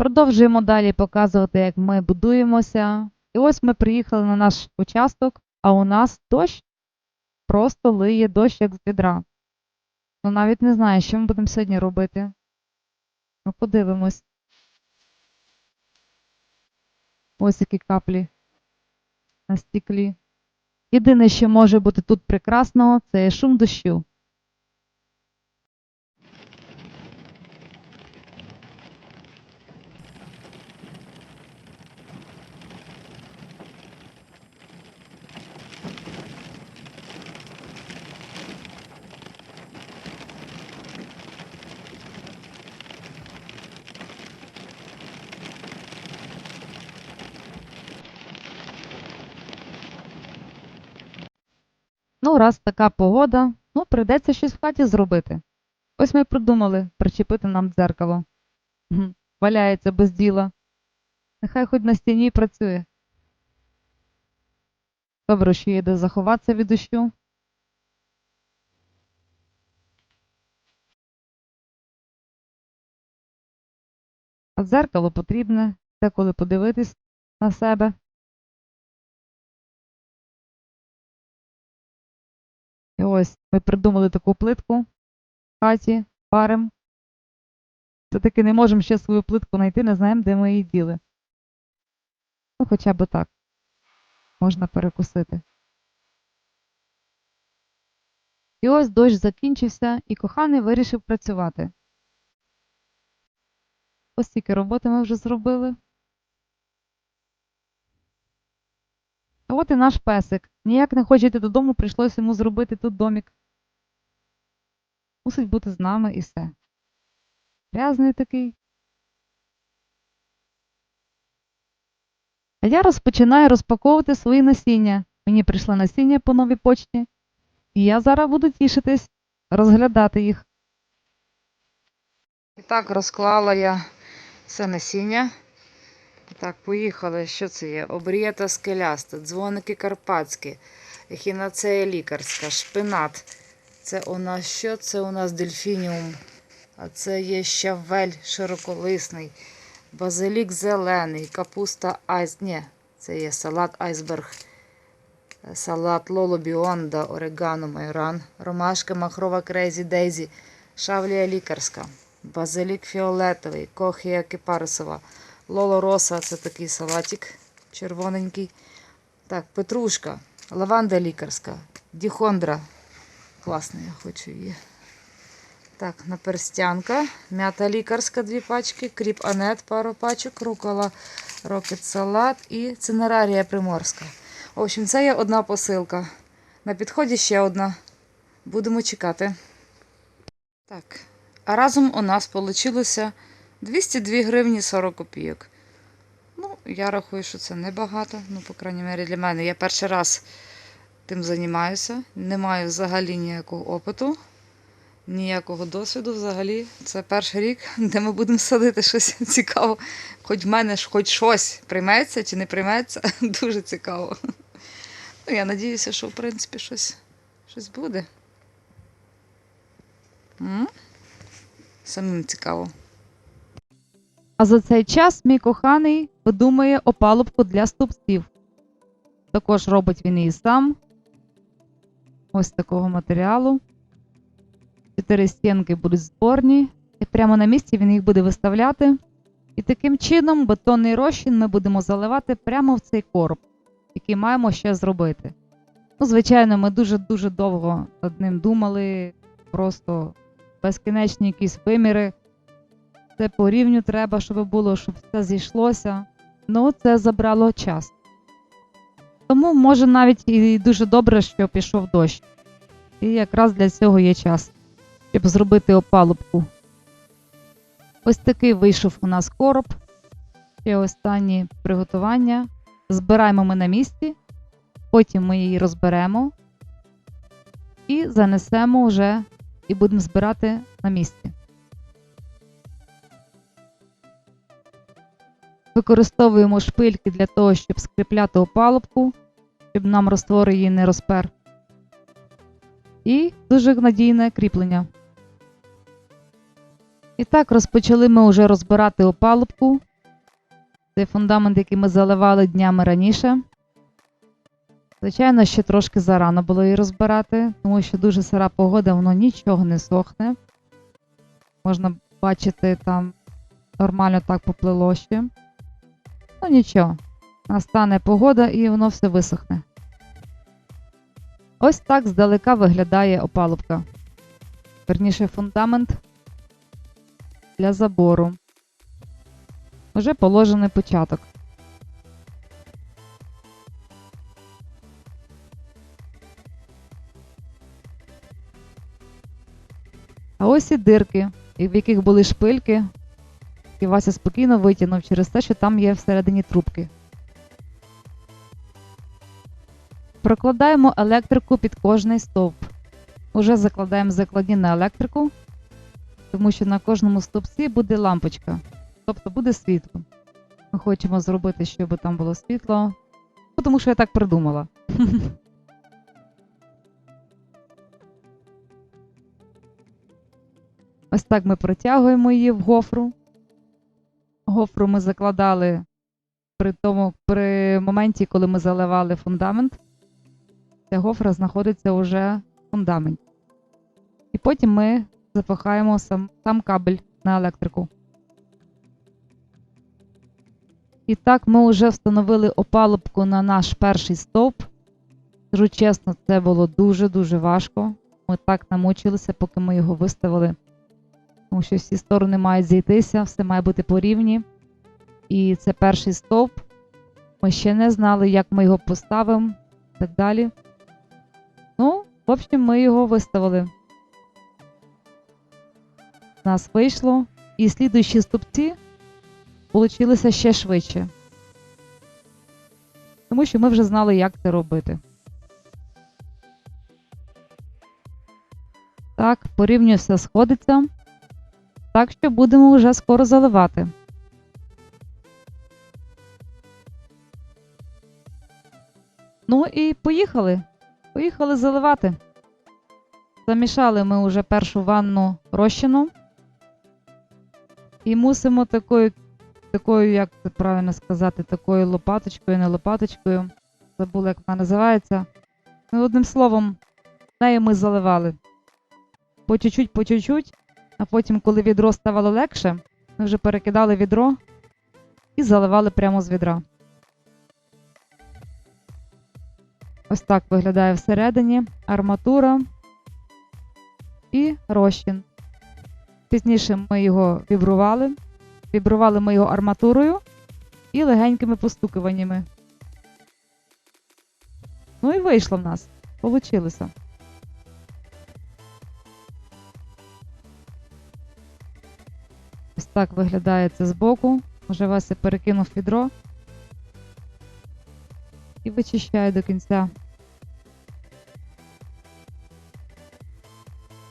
Продовжуємо далі показувати, як ми будуємося. І ось ми приїхали на наш участок, а у нас дощ просто лиє дощ як з відра. Ну навіть не знаю, що ми будемо сьогодні робити. Ну, подивимось. Ось які каплі на стіклі. Єдине, що може бути тут прекрасного, це шум дощу. Ну, раз така погода, ну, прийдеться щось в хаті зробити. Ось ми придумали причепити нам дзеркало. Валяється без діла. Нехай хоч на стіні й працює. Добре, що є де заховатися від дощу. А дзеркало потрібне, деколи подивитись на себе. Ось ми придумали таку плитку в хаті, парим. Все-таки не можемо ще свою плитку знайти, не знаємо, де ми її діли. Ну, хоча б так. Можна перекусити. І ось дощ закінчився, і коханий вирішив працювати. Ось стільки роботи ми вже зробили. А от і наш песик. Ніяк не хоче йти додому, прийшлося йому зробити тут домік. Мусить бути з нами і все. Грязний такий. А я розпочинаю розпаковувати свої насіння. Мені прийшло насіння по новій почті. І я зараз буду тішитись, розглядати їх. І так розклала я все насіння. Так, поїхали. Що це є? Обрієта скеляста, дзвоники карпатські, ехінацея лікарська, шпинат. Це у нас що? Це у нас дельфініум. А це є щавель широколисний, базилік зелений, капуста айс. Ні, це є салат айсберг, салат Лоло Біонда, орегано майоран, ромашка махрова крейзі дейзі, шавлія лікарська, базилік фіолетовий, кохія кипарисова. Лоло Роса це такий салатик червоненький. Так, петрушка, лаванда лікарська, діхондра. Класна, я хочу її. Так, наперстянка, м'ята лікарська дві пачки, кріп анет пару пачок, рукола рокет салат і цинерарія приморська. В общем, це є одна посилка. На підході ще одна. Будемо чекати. Так, а разом у нас вийшло 202 гривні 40 копійок. Ну, я рахую, що це небагато. Ну, по крайній мірі, для мене. Я перший раз тим займаюся. Не маю взагалі ніякого опиту, ніякого досвіду взагалі. Це перший рік, де ми будемо садити щось цікаво. Хоч в мене ж хоч щось прийметься чи не прийметься, дуже цікаво. Ну, я надіюся, що в принципі щось, щось буде. Самим цікаво. А за цей час мій коханий видумує опалубку для стовпців. Також робить він її сам. Ось такого матеріалу. Чотири стінки будуть зборні, і прямо на місці він їх буде виставляти. І таким чином бетонний розчин ми будемо заливати прямо в цей короб, який маємо ще зробити. Ну, звичайно, ми дуже-дуже довго над ним думали, просто безкінечні якісь виміри. Це по рівню треба, щоб було, щоб все зійшлося. Ну, це забрало час. Тому, може, навіть і дуже добре, що пішов дощ. І якраз для цього є час, щоб зробити опалубку. Ось такий вийшов у нас короб. Ще останні приготування. Збираємо ми на місці, потім ми її розберемо і занесемо вже і будемо збирати на місці. Використовуємо шпильки для того, щоб скріпляти опалубку, щоб нам роствор її не розпер. І дуже надійне кріплення. І так розпочали ми вже розбирати опалубку. Цей фундамент, який ми заливали днями раніше. Звичайно, ще трошки зарано було її розбирати, тому що дуже сира погода, воно нічого не сохне. Можна бачити, там нормально так поплило ще. Ну нічого, настане погода і воно все висохне. Ось так здалека виглядає опалубка. Верніше фундамент для забору. Уже положений початок. А ось і дирки, в яких були шпильки, і Вася спокійно витягнув через те, що там є всередині трубки. Прокладаємо електрику під кожний стовп. Уже закладаємо закладні на електрику, тому що на кожному стовпці буде лампочка, тобто буде світло. Ми хочемо зробити, щоб там було світло, ну, тому що я так придумала. Ось так ми протягуємо її в гофру. Гофру ми закладали при тому, при моменті, коли ми заливали фундамент. Ця гофра знаходиться вже в фундаменті. І потім ми запихаємо сам, сам кабель на електрику. І так, ми вже встановили опалубку на наш перший стовп. Скажу чесно, це було дуже-дуже важко. Ми так намучилися, поки ми його виставили. Тому що всі сторони мають зійтися, все має бути по рівні. І це перший стовп. Ми ще не знали, як ми його поставимо і так далі. Ну, в общем, ми його виставили. У нас вийшло. І слідуючі стовпці получилися ще швидше. Тому що ми вже знали, як це робити. Так, порівнюю сходиться. Так що будемо вже скоро заливати. Ну і поїхали. Поїхали заливати. Замішали ми вже першу ванну розчину. І мусимо такою, такою, як це правильно сказати, такою лопаточкою, не лопаточкою. Забула, як вона називається. Ну, одним словом, нею ми заливали. По чуть-чуть, по чуть-чуть. А потім, коли відро ставало легше, ми вже перекидали відро і заливали прямо з відра. Ось так виглядає всередині арматура і розчин. Пізніше ми його вібрували. Вібрували ми його арматурою і легенькими постукуваннями. Ну і вийшло в нас. Получилося. Так виглядає це збоку. Уже Вася перекинув відро і вичищає до кінця.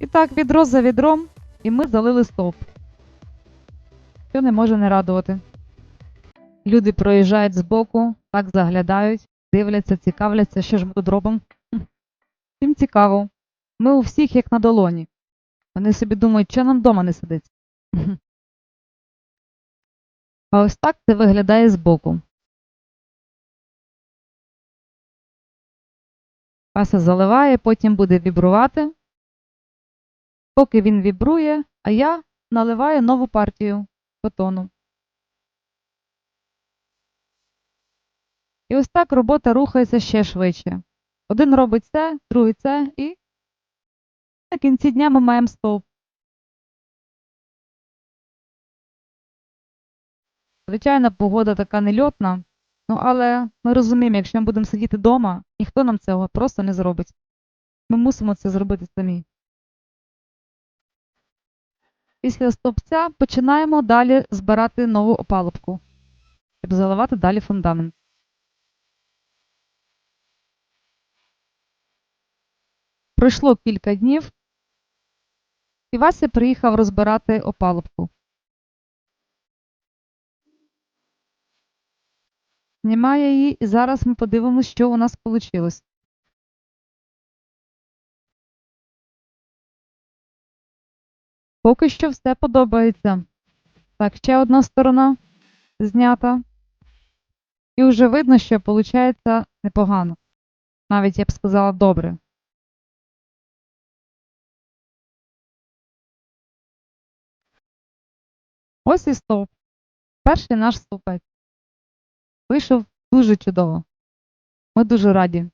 І так, відро за відром, і ми залили стовп. Що не може не радувати. Люди проїжджають збоку, так заглядають, дивляться, цікавляться, що ж ми тут робимо. Всім цікаво. Ми у всіх як на долоні. Вони собі думають, що нам вдома не сидиться. А ось так це виглядає збоку. Паса заливає, потім буде вібрувати. Поки він вібрує, а я наливаю нову партію бетону. І ось так робота рухається ще швидше. Один робить це, другий це, і на кінці дня ми маємо стовп. Звичайно, погода така нельотна, ну але ми розуміємо, якщо ми будемо сидіти вдома, ніхто нам цього просто не зробить. Ми мусимо це зробити самі. Після стовпця починаємо далі збирати нову опалубку, щоб заливати далі фундамент. Пройшло кілька днів, і Вася приїхав розбирати опалубку. Знімає її, і зараз ми подивимося, що у нас вийшло. Поки що все подобається. Так, ще одна сторона знята. І вже видно, що виходить непогано. Навіть я б сказала добре. Ось і стовп. Перший наш стовпець. Вийшов дуже чудово. Ми дуже раді.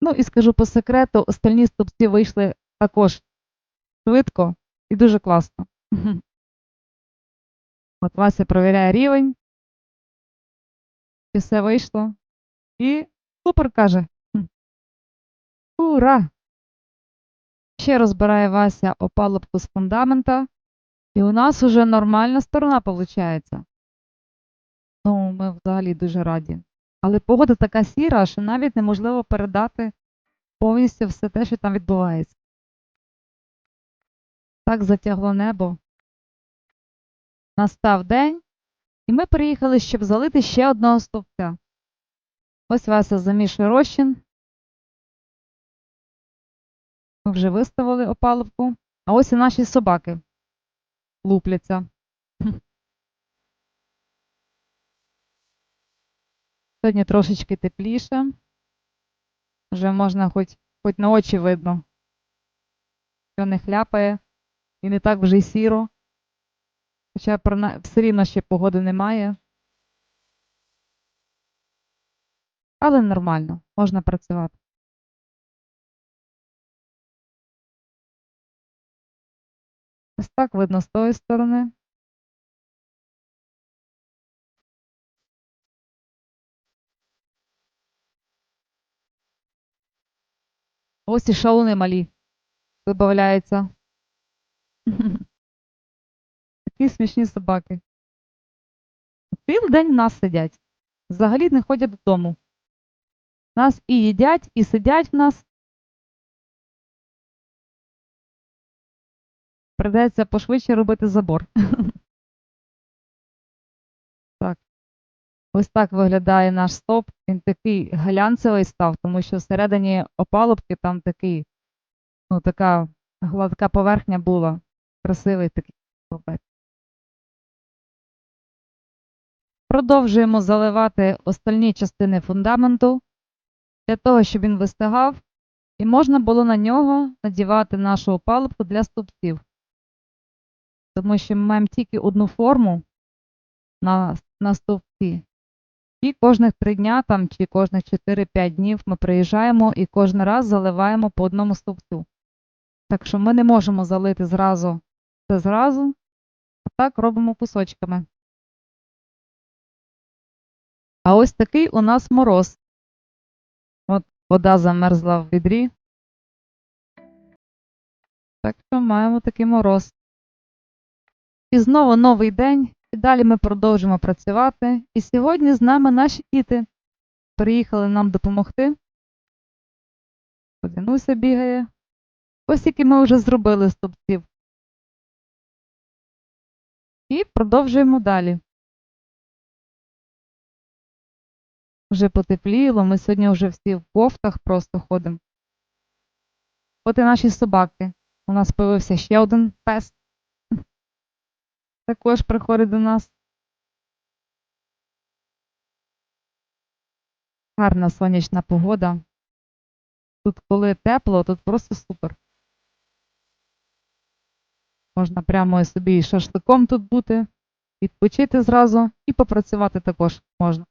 Ну і скажу по секрету, остальні стовпці вийшли також швидко і дуже класно. От Вася провіряє рівень. І все вийшло. І супер каже. Ура! Ще розбирає Вася опалубку з фундамента. І у нас уже нормальна сторона виходить. Ми взагалі дуже раді. Але погода така сіра, що навіть неможливо передати повністю все те, що там відбувається. Так затягло небо. Настав день, і ми приїхали, щоб залити ще одного стовпця. Ось Вася замішує розчин. Ми вже виставили опалубку. А ось і наші собаки лупляться. Сьогодні трошечки тепліше. Вже можна хоч, хоч на очі видно, що не хляпає і не так вже й сіро. Хоча все рівно ще погоди немає. Але нормально, можна працювати. Ось так видно з тої сторони. Ось і шалуни малі вибавляються. Такі смішні собаки. Цілий день в нас сидять. Взагалі не ходять додому. Нас і їдять, і сидять в нас. Придеться пошвидше робити забор. Ось так виглядає наш стоп. Він такий глянцевий став, тому що всередині опалубки там такий, ну, така гладка поверхня була. Красивий такий стовпець. Продовжуємо заливати остальні частини фундаменту для того, щоб він вистигав, і можна було на нього надівати нашу опалубку для стовпців. Тому що ми маємо тільки одну форму на, на стовпці. І кожних 3 дня там, чи кожних 4-5 днів ми приїжджаємо і кожен раз заливаємо по одному стовпцю. Так що ми не можемо залити зразу це зразу, а так робимо кусочками. А ось такий у нас мороз. От вода замерзла в відрі. Так що маємо такий мороз. І знову новий день. І далі ми продовжимо працювати. І сьогодні з нами наші діти приїхали нам допомогти. Подянуся бігає. Ось які ми вже зробили стовпців. І продовжуємо далі. Вже потепліло, ми сьогодні вже всі в кофтах просто ходимо. От і наші собаки. У нас появився ще один пес. Також приходить до нас. Гарна сонячна погода. Тут, коли тепло, тут просто супер. Можна прямо собі і шашликом тут бути, відпочити зразу і попрацювати також можна.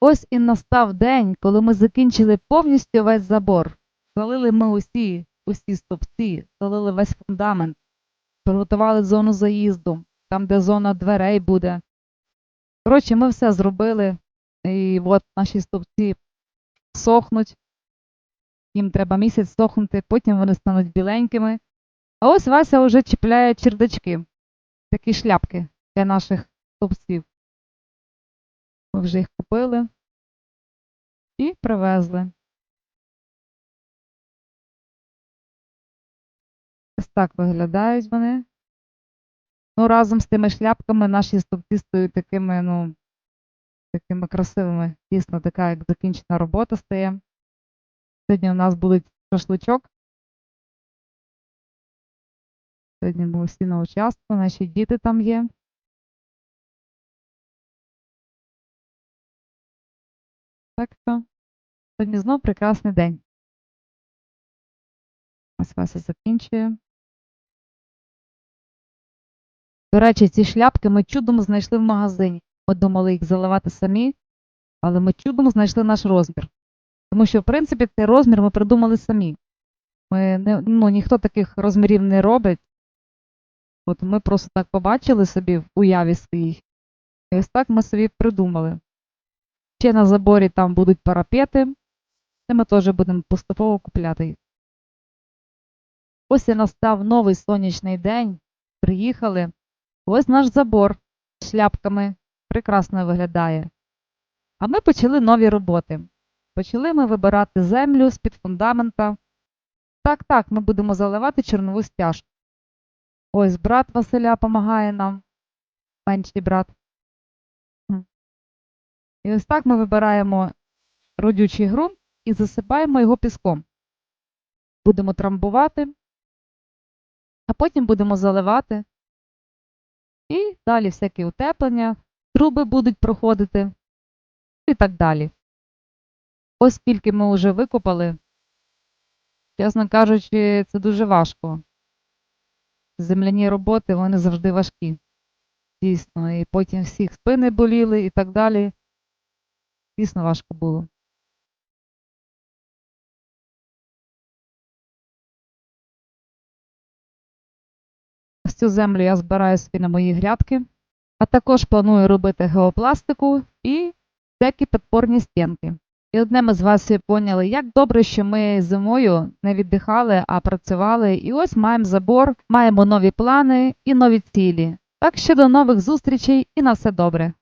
Ось і настав день, коли ми закінчили повністю весь забор. Залили ми усі, усі стовпці, залили весь фундамент, приготували зону заїзду, там, де зона дверей буде. Коротше, ми все зробили. І от наші стовпці сохнуть. Їм треба місяць сохнути, потім вони стануть біленькими. А ось Вася вже чіпляє чердачки, такі шляпки для наших стовпців. Ми вже їх купили і привезли. Ось так виглядають вони. Ну, разом з тими шляпками наші стовпці стають такими, ну, такими красивими. Дійсно, така, як закінчена робота стає. Сьогодні у нас буде шашличок. Сьогодні ми всі на участку, наші діти там є. Так що сьогодні знов прекрасний день. Ось Вася закінчує. До речі, ці шляпки ми чудом знайшли в магазині. Ми думали їх заливати самі, але ми чудом знайшли наш розмір. Тому що, в принципі, цей розмір ми придумали самі. Ми не, ну, ніхто таких розмірів не робить. От ми просто так побачили собі в уяві своїй. І ось так ми собі придумали. Ще на заборі там будуть парапети, і ми теж будемо поступово купляти їх. Ось і настав новий сонячний день. Приїхали. Ось наш забор з шляпками. Прекрасно виглядає. А ми почали нові роботи. Почали ми вибирати землю з-під фундамента. Так, так, ми будемо заливати чорнову стяжку. Ось брат Василя допомагає нам, менший брат. І ось так ми вибираємо родючий ґрунт і засипаємо його піском. Будемо трамбувати, а потім будемо заливати. І далі всякі утеплення, труби будуть проходити і так далі. Ось скільки ми вже викопали. Чесно кажучи, це дуже важко. Земляні роботи вони завжди важкі. Дійсно. І потім всіх спини боліли і так далі. Дійсно важко було. Цю землю я збираю собі на мої грядки, а також планую робити геопластику і всякі підпорні стінки. І одне ми з вас поняли, як добре, що ми зимою не віддихали, а працювали. І ось маємо забор, маємо нові плани і нові цілі. Так що до нових зустрічей і на все добре.